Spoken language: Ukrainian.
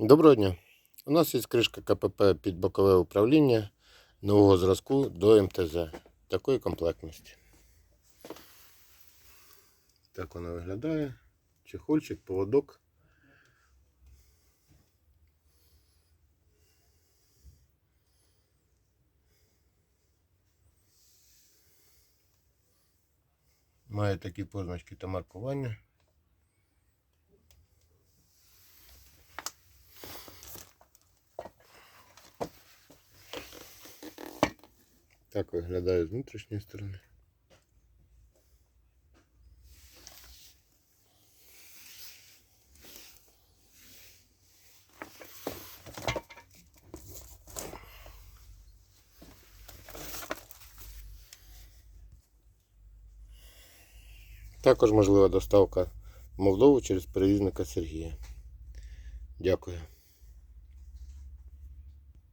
Доброго дня. У нас є кришка КПП під бокове управління нового зразку до МТЗ. Такої комплектності. Так вона виглядає. Чехольчик, поводок. Має такі позначки та маркування. Так виглядає з внутрішньої сторони. Також можлива доставка в Молдову через перевізника Сергія. Дякую.